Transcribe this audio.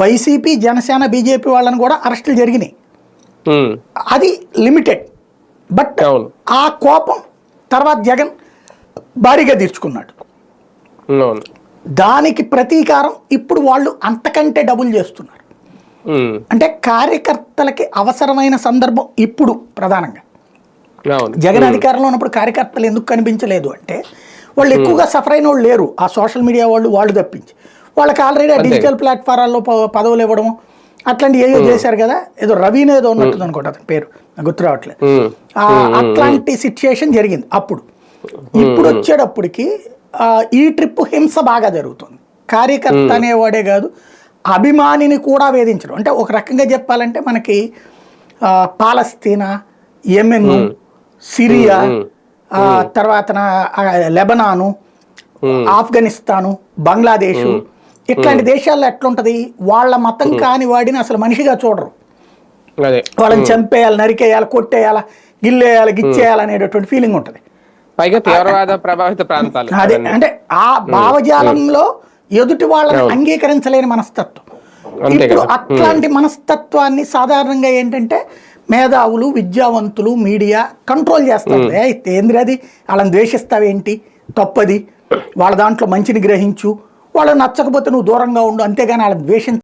YCP Janasena BJP వాళ్ళని కూడా అరెస్టులు జరిగినాయి. అది లిమిటెడ్. బట్ ఆ కోపం తర్వాత జగన్ భారీగా తీర్చుకున్నాడు. దానికి ప్రతీకారం ఇప్పుడు వాళ్ళు అంతకంటే డబుల్ చేస్తున్నారు. అంటే కార్యకర్తలకి అవసరమైన సందర్భం ఇప్పుడు ప్రధానంగా. జగన్ అధికారంలో ఉన్నప్పుడు కార్యకర్తలు ఎందుకు కనిపించలేదు అంటే వాళ్ళు ఎక్కువగా సఫర్ అయిన వాళ్ళు లేరు. ఆ సోషల్ మీడియా వాళ్ళు వాళ్ళు తప్పించి. వాళ్ళకి ఆల్రెడీ ఆ డిజిటల్ ప్లాట్ఫారాల్లో పదవులు ఇవ్వడం అట్లాంటివి ఏదో చేశారు కదా ఏదో రవీన్ ఏదో ఉన్నట్టుంది అనుకోండి అతని పేరు గుర్తు రావట్లేదు అట్లాంటి సిచ్యుయేషన్ జరిగింది అప్పుడు. ఇప్పుడు వచ్చేటప్పటికి ఈ ట్రిప్ హింస బాగా జరుగుతుంది. కార్యకర్త అనేవాడే కాదు అభిమానిని కూడా వేధించడం. అంటే ఒక రకంగా చెప్పాలంటే మనకి పాలస్తీనా యెమెన్ సిరియా తర్వాత లెబనాను ఆఫ్ఘనిస్తాను బంగ్లాదేశ్ ఇట్లాంటి దేశాల్లో ఎట్లుంటది? వాళ్ళ మతం కాని వాడిని అసలు మనిషిగా చూడరు. వాళ్ళని చంపేయాలి నరికేయాలి కొట్టేయాలి గిల్లేయాలి గిచ్చేయాలి అనేటటువంటి ఫీలింగ్ ఉంటుంది. పైగా తీవ్రవాద ప్రభావిత ప్రాంతాలు అదే. అంటే ఆ భావజాలంలో ఎదుటి వాళ్ళని అంగీకరించలేని మనస్తత్వం. ఇప్పుడు. అట్లాంటి మనస్తత్వాన్ని సాధారణంగా ఏంటంటే మేధావులు విద్యావంతులు మీడియా కంట్రోల్ చేస్తారు. ఏ ఏంద్రి అది? వాళ్ళని ద్వేషిస్తావేంటి? తప్పది. వాళ్ళ దాంట్లో మంచిని గ్రహించు. వాళ్ళు నచ్చకపోతే నువ్వు దూరంగా ఉండు అంతేగాని వాళ్ళని ద్వేషించ